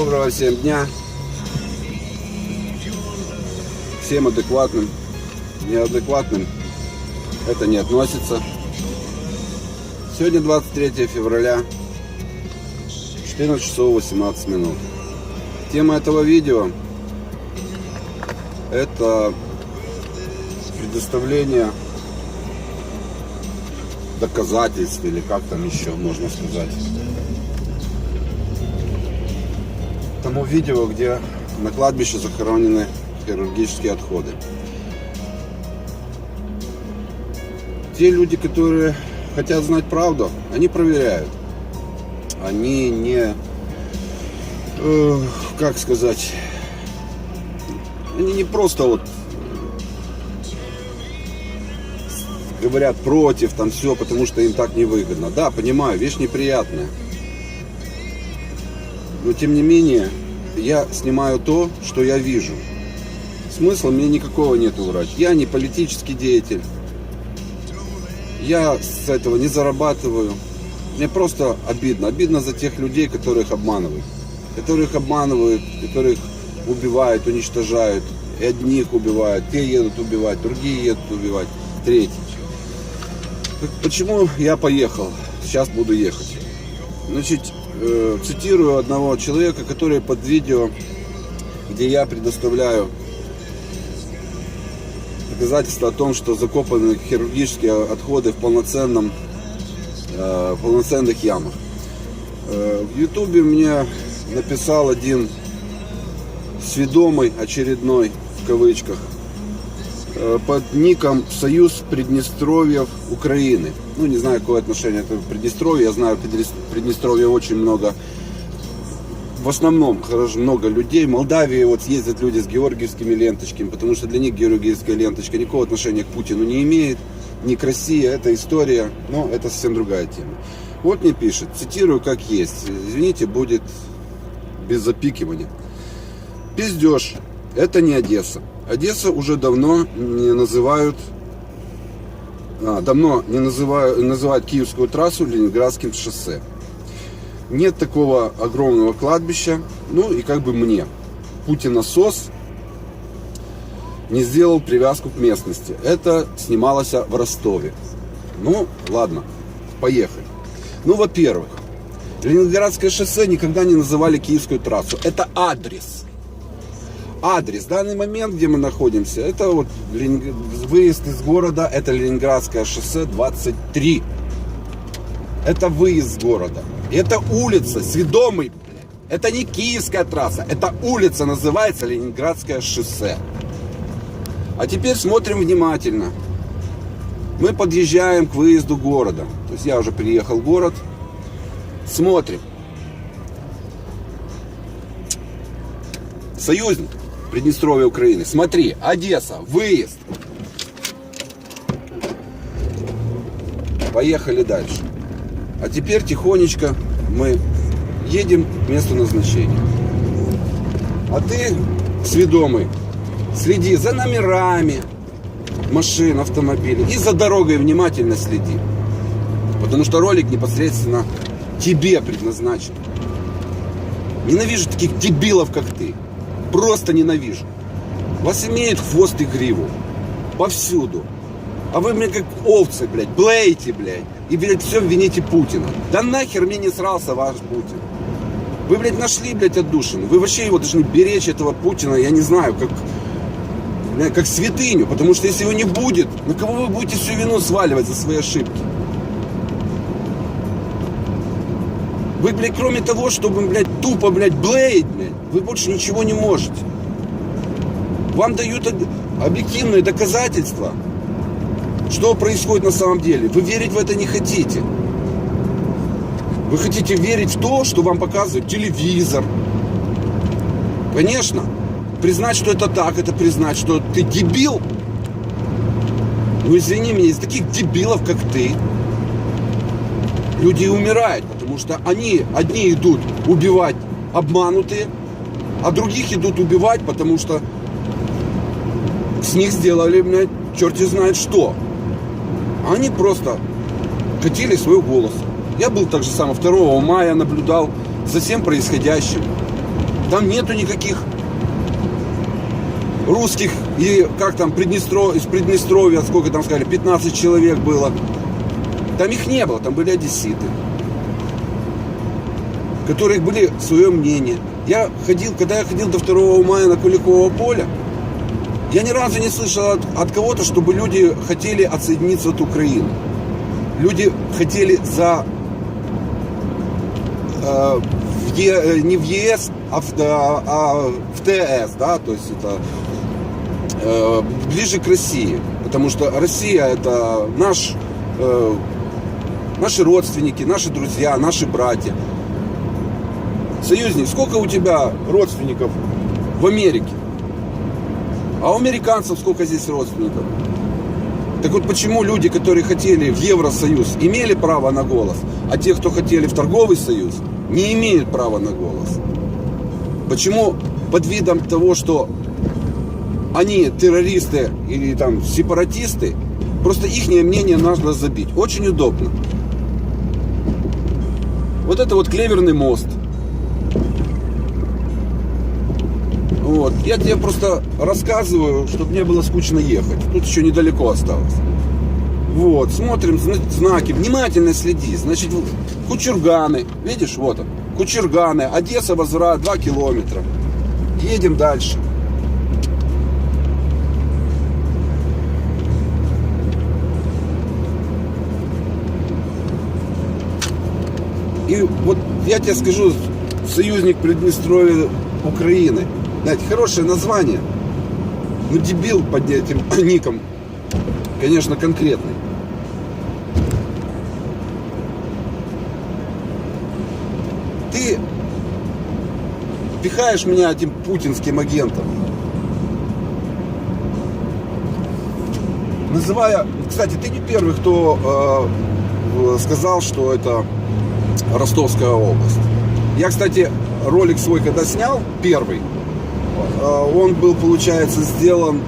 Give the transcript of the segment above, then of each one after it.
Доброго всем дня. Всем адекватным, неадекватным это не относится. Сегодня 23 февраля, 14 часов 18 минут. Тема этого видео это предоставление доказательств или как там еще можно сказать. Тому видео, где на кладбище захоронены хирургические отходы. Те люди, которые хотят знать правду, они проверяют. Они не, э, как сказать, они не просто вот говорят против, там все, потому что им так невыгодно. Да, понимаю, вещь неприятная. Но тем не менее, я снимаю то, что я вижу. Смысла мне никакого нету врать. Я не политический деятель. Я с этого не зарабатываю. Мне просто обидно. Обидно за тех людей, которых обманывают. Которых обманывают, которых убивают, уничтожают. И одних убивают, те едут убивать, другие едут убивать, третьи. Почему я поехал? Сейчас буду ехать. Значит, э, цитирую одного человека, который под видео, где я предоставляю доказательства о том, что закопаны хирургические отходы в полноценном, э, в полноценных ямах. Э, в Ютубе мне написал один сведомый очередной в кавычках под ником Союз Приднестровьев Украины. Ну, не знаю, какое отношение это к Приднестровью. Я знаю, в Приднестровье очень много, в основном, хорошо, много людей. В Молдавии вот ездят люди с георгиевскими ленточками, потому что для них георгиевская ленточка никакого отношения к Путину не имеет. Не к России, это история, но это совсем другая тема. Вот мне пишет, цитирую как есть. Извините, будет без запикивания. Пиздеж. Это не Одесса. Одесса уже давно не называют, а, давно не называют, называют Киевскую трассу Ленинградским шоссе. Нет такого огромного кладбища. Ну и как бы мне. Путиносос не сделал привязку к местности. Это снималось в Ростове. Ну, ладно, поехали. Ну, во-первых, Ленинградское шоссе никогда не называли Киевскую трассу. Это адрес адрес. Данный момент, где мы находимся, это вот выезд из города, это Ленинградское шоссе 23. Это выезд с города. Это улица, сведомый, это не киевская трасса, это улица называется Ленинградское шоссе. А теперь смотрим внимательно. Мы подъезжаем к выезду города. То есть я уже приехал в город. Смотрим. Союзник. Приднестровья Украины. Смотри, Одесса, выезд. Поехали дальше. А теперь тихонечко мы едем к месту назначения. А ты, сведомый, следи за номерами машин, автомобилей и за дорогой внимательно следи. Потому что ролик непосредственно тебе предназначен. Ненавижу таких дебилов, как ты. Просто ненавижу. Вас имеют хвост и гриву. Повсюду. А вы, мне как овцы, блядь, блеете, блядь. И, блядь, все вините Путина. Да нахер мне не срался ваш Путин. Вы, блядь, нашли, блядь, отдушину. Вы вообще его должны беречь, этого Путина, я не знаю, как, блядь, как святыню. Потому что если его не будет, на кого вы будете всю вину сваливать за свои ошибки? Вы, блядь, кроме того, чтобы, блядь, тупо, блядь, блеять, блядь, вы больше ничего не можете. Вам дают объективные доказательства, что происходит на самом деле. Вы верить в это не хотите. Вы хотите верить в то, что вам показывает телевизор. Конечно, признать, что это так, это признать, что ты дебил. Ну, извини меня, из таких дебилов, как ты, люди умирают, потому что они одни идут убивать обманутые, а других идут убивать, потому что с них сделали, блядь, черти знает что. Они просто катили свой голос. Я был так же само 2 мая, наблюдал за всем происходящим. Там нету никаких русских и как там Приднестро... из Приднестровья, сколько там сказали, 15 человек было. Там их не было, там были одесситы, которые были свое мнение. Я ходил, когда я ходил до 2 мая на Куликово поле, я ни разу не слышал от, от кого-то, чтобы люди хотели отсоединиться от Украины. Люди хотели за э, в Е, э, не в ЕС, а в, а, а в ТС, да, то есть это э, ближе к России, потому что Россия это наш, э, наши родственники, наши друзья, наши братья. Союзник, сколько у тебя родственников в Америке? А у американцев сколько здесь родственников? Так вот почему люди, которые хотели в Евросоюз, имели право на голос, а те, кто хотели в торговый союз, не имеют права на голос? Почему под видом того, что они террористы или там сепаратисты, просто их мнение надо забить. Очень удобно. Вот это вот клеверный мост. Вот. Я тебе просто рассказываю, чтобы не было скучно ехать. Тут еще недалеко осталось. Вот, смотрим знаки, внимательно следи. Значит, Кучурганы, видишь, вот он. Кучурганы, Одесса, возврат, 2 километра. Едем дальше. И вот я тебе скажу, союзник Приднестровья Украины. Знаете, хорошее название. Ну, дебил под этим ником. Конечно, конкретный. Ты пихаешь меня этим путинским агентом. Называя... Кстати, ты не первый, кто э, сказал, что это Ростовская область. Я, кстати, ролик свой когда снял, первый, э, он был, получается, сделан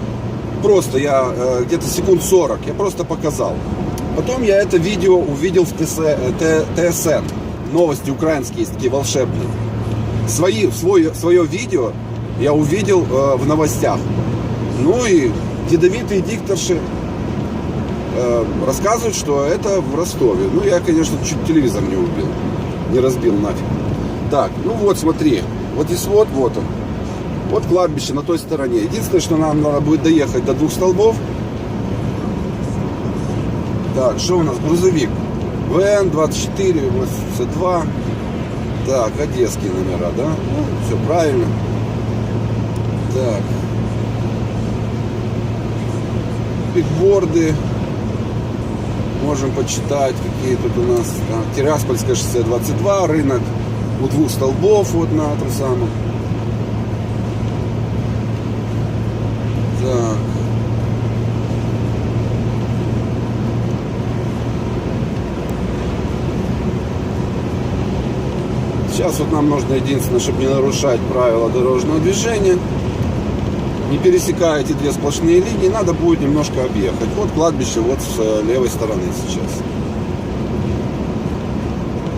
просто, я э, где-то секунд 40, я просто показал. Потом я это видео увидел в ТС, ТСН, новости украинские есть такие волшебные. Свои, свое, свое видео я увидел э, в новостях. Ну и ядовитые дикторши э, рассказывают, что это в Ростове. Ну, я, конечно, чуть телевизор не убил не разбил нафиг. Так, ну вот, смотри. Вот здесь вот, вот он. Вот кладбище на той стороне. Единственное, что нам надо будет доехать до двух столбов. Так, что у нас? Грузовик. ВН 24, 82. Так, одесские номера, да? Ну, все правильно. Так. Бигборды можем почитать, какие тут у нас. Там, Тираспольское шоссе 22, рынок у двух столбов вот на этом самом. Так. Сейчас вот нам нужно единственное, чтобы не нарушать правила дорожного движения не пересекая эти две сплошные линии, надо будет немножко объехать. Вот кладбище вот с э, левой стороны сейчас.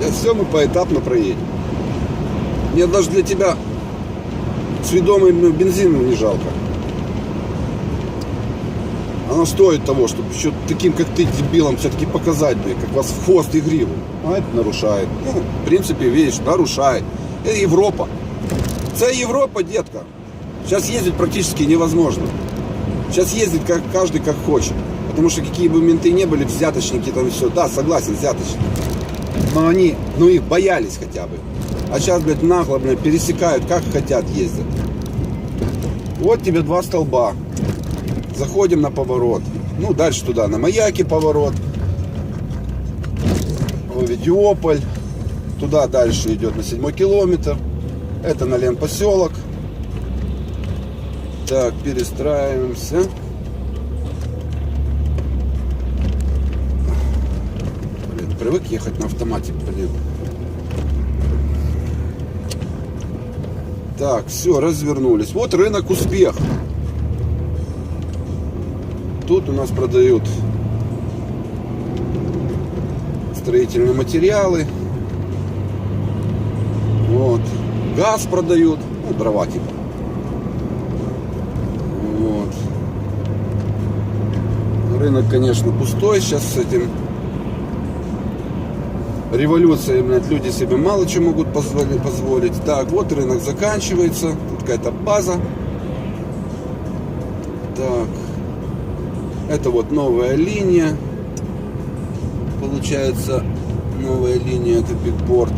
И все мы поэтапно проедем. Мне даже для тебя сведомый бензин не жалко. Оно стоит того, чтобы еще таким, как ты, дебилом, все-таки показать, блин, как вас в хвост и гриву. А это нарушает. Ну, в принципе, видишь, нарушает. Это Европа. Это Европа, детка. Сейчас ездить практически невозможно. Сейчас ездит как, каждый как хочет. Потому что какие бы менты не были, взяточники там все. Да, согласен, взяточники. Но они, ну их боялись хотя бы. А сейчас, блядь, нагло, блядь, пересекают, как хотят ездят. Вот тебе два столба. Заходим на поворот. Ну, дальше туда, на Маяке поворот. Овидиополь. Туда дальше идет на седьмой километр. Это на Лен поселок. Так, перестраиваемся. Блин, привык ехать на автомате, блин. Так, все, развернулись. Вот рынок успех. Тут у нас продают строительные материалы. Вот. Газ продают. Ну, дрова типа. Вот. Рынок, конечно, пустой сейчас с этим революцией, блядь, люди себе мало чего могут позволить, позволить. Так, вот рынок заканчивается. Тут какая-то база. Так. Это вот новая линия. Получается, новая линия, это бигборд.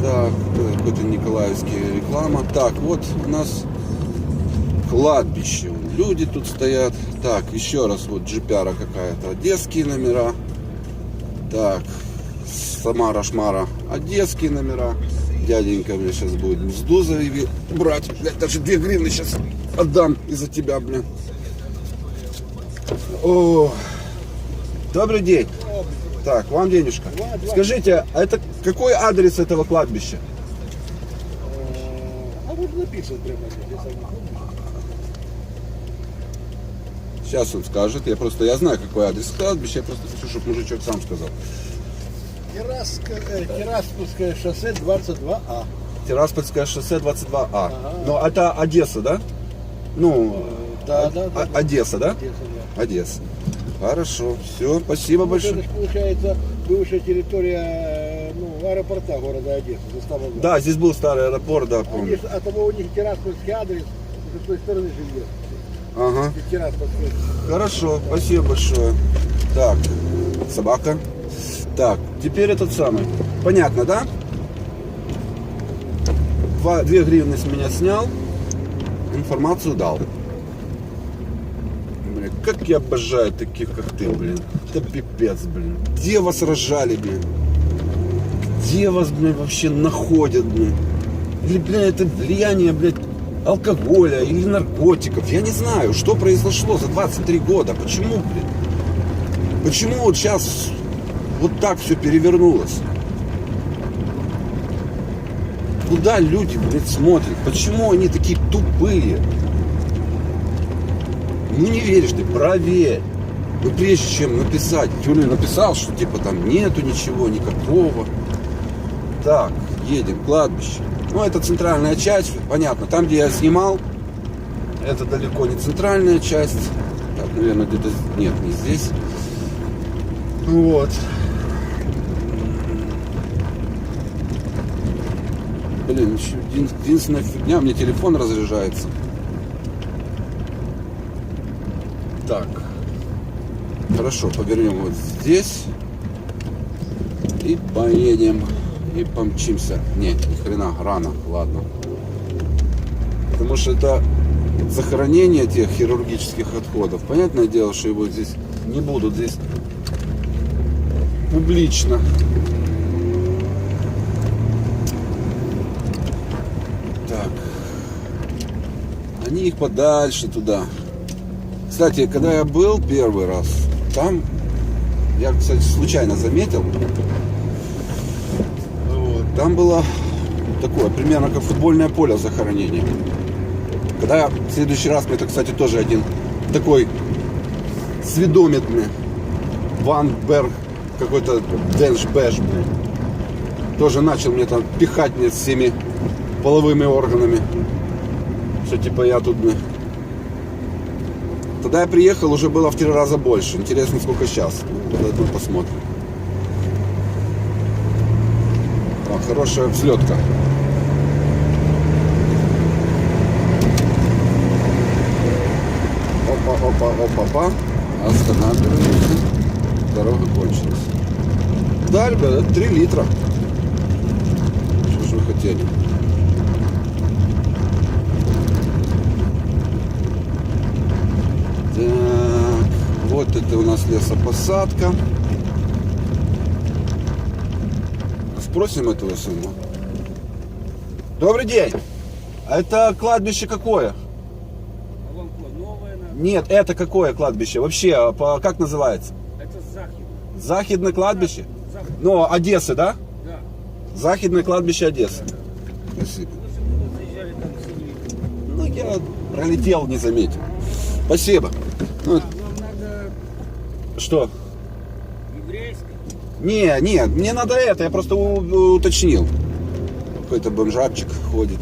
Так, какой-то Николаевский реклама. Так, вот у нас кладбище. Люди тут стоят. Так, еще раз, вот джипяра какая-то. Одесские номера. Так, Самара Шмара. Одесские номера. Дяденька мне сейчас будет мзду заяви- брать. Блядь, даже 2 гривны сейчас отдам из-за тебя, блин. О, добрый день. Так, вам денежка. Скажите, а это какой адрес этого кладбища? А вот написано прямо здесь. я сам не помню. Сейчас он скажет. Я просто, я знаю, какой адрес кладбища. Я просто хочу, чтобы мужичок сам сказал. Террасское, э, шоссе 22А. Тираспольское шоссе 22А. Ага. Но это Одесса, да? Ну, Да, О- да, да, да. Одесса, да? Одесса, да. Одесса. Хорошо, все, спасибо это большое. ж получается бывшая территория э, ну, аэропорта города города. Да, здесь был старый аэропорт, да, помню. ж- а того у них Тираспольский адрес, с той стороны живет. Ага. Хорошо, спасибо большое. Так, собака. Так, теперь этот самый. Понятно, да? Два, две гривны с меня снял, информацию дал. Блин, как я обожаю таких, как ты, блин. Это пипец, блин. Где вас рожали, блин? Где вас, блин, вообще находят, блин? Или, блин, это влияние, блядь, алкоголя или наркотиков. Я не знаю, что произошло за 23 года. Почему, блин? Почему вот сейчас вот так все перевернулось? Куда люди, блядь, смотрят? Почему они такие тупые? Ну не веришь ты, проверь. Ну прежде чем написать, Юля написал, что типа там нету ничего, никакого. Так, едем, кладбище. Ну, это центральная часть, понятно. Там, где я снимал, это далеко не центральная часть. Так, наверное, где-то... Нет, не здесь. Вот. Блин, еще един- единственная фигня, мне телефон разряжается. Так. Хорошо, повернем вот здесь. И поедем. И помчимся. Не, ни хрена, рано, ладно. Потому что это захоронение тех хирургических отходов. Понятное дело, что его здесь не будут здесь публично. Так. Они их подальше туда. Кстати, когда я был первый раз, там, я, кстати, случайно заметил, там было такое, примерно как футбольное поле захоронения. Когда в следующий раз, это, кстати, тоже один такой сведомитный Ван Берг, какой-то Дэнш Бэш, блин, тоже начал мне там пихать мне всеми половыми органами. Что типа я тут, блин, Тогда я приехал, уже было в три раза больше. Интересно, сколько сейчас. Подойдем, посмотрим. О, хорошая взлетка. Опа, опа, опа, опа. Останавливаемся. Дорога кончилась. Да, ребята, это 3 литра. Что же вы хотели? Так, вот это у нас лесопосадка. Спросим этого сына. Добрый день. А это кладбище какое? А вам новое надо? Нет, это какое кладбище? Вообще, а по, как называется? Это Захид. Захидное кладбище? Захид, Ну, Одессы, да? да. Захидное кладбище Одессы. Спасибо. Ну. Ну, я пролетел, не заметил. Спасибо. Ну, вам надо что? Не, не, мне надо это, я просто уточнил. Какой-то бомжарчик ходит.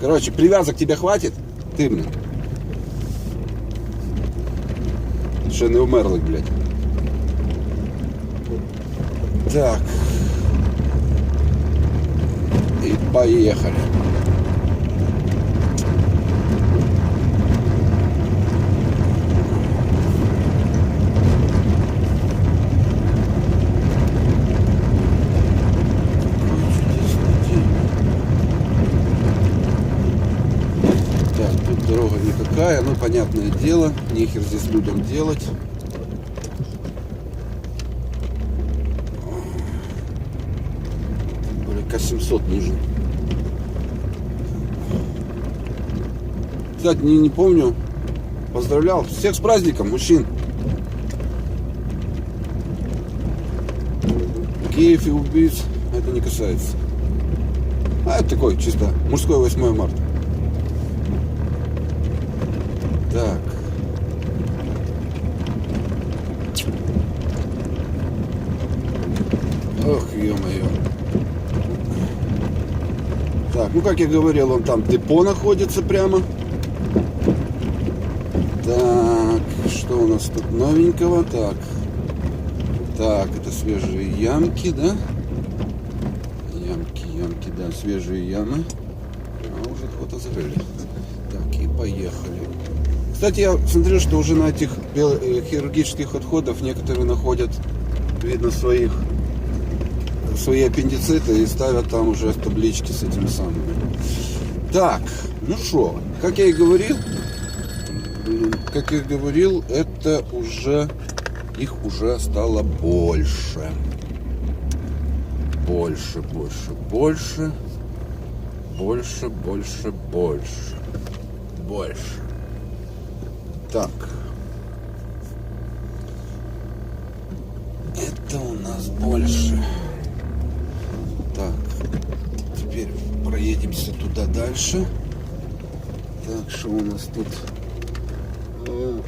Короче, привязок тебе хватит? Ты, блин. Ще не умерли, блядь. Так. И поехали. Какой чудесный день. Так, тут дорога никакая, ну понятное дело, нехер здесь людям делать. Более К-700 нужен. Кстати, не, не помню, поздравлял всех с праздником, мужчин. Киев и убийц это не касается. А это такой чисто мужской 8 марта. Так. Ох, ё-моё. Так, ну как я говорил, он там депо находится прямо. Так, что у нас тут новенького? Так. Так, это свежие ямки, да? Ямки, ямки, да, свежие ямы. А уже кого-то закрыли. Так, и поехали. Кстати, я смотрю, что уже на этих э, хирургических отходах некоторые находят, видно, своих свои аппендициты и ставят там уже таблички с этими самыми. Так, ну что, как я и говорил, как я и говорил, это уже их уже стало больше. Больше, больше, больше. Больше, больше, больше. Больше. Так. Это у нас больше. Так. Теперь проедемся туда дальше. Так, что у нас тут? Э,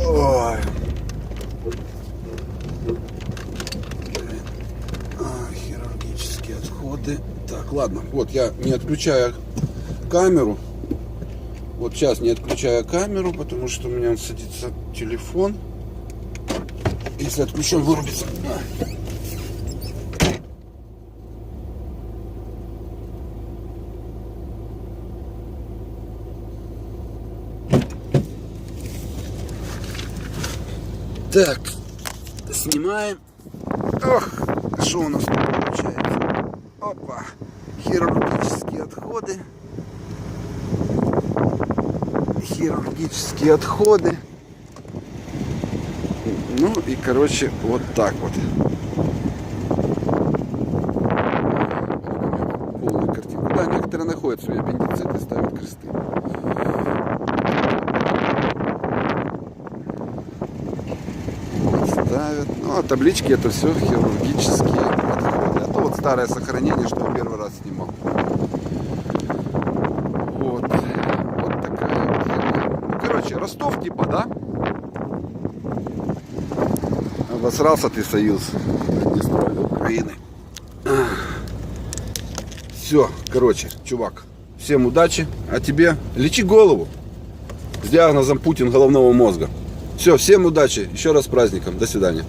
Ой. А, хирургические отходы. Так, ладно. Вот я не отключаю камеру. Вот сейчас не отключаю камеру, потому что у меня садится телефон. Если отключу, он вырубится. Так, снимаем. Ох, что у нас получается? Опа, хирургические отходы. Хирургические отходы. Ну и, короче, вот так вот. Полная картина. Да, некоторые находят свои аппендициты, ставят кресты. Ставят. Ну, а таблички это все хирургические отходы. А вот старое сохранение, что я первый раз снимал. Вот. Вот такая вот херня. Ну, короче, Ростов типа, да? Обосрался ты, Союз Приднестровья Украины. Все, короче, чувак, всем удачи, а тебе лечи голову с диагнозом Путин головного мозга. Все, всем удачи, еще раз с праздником, до свидания.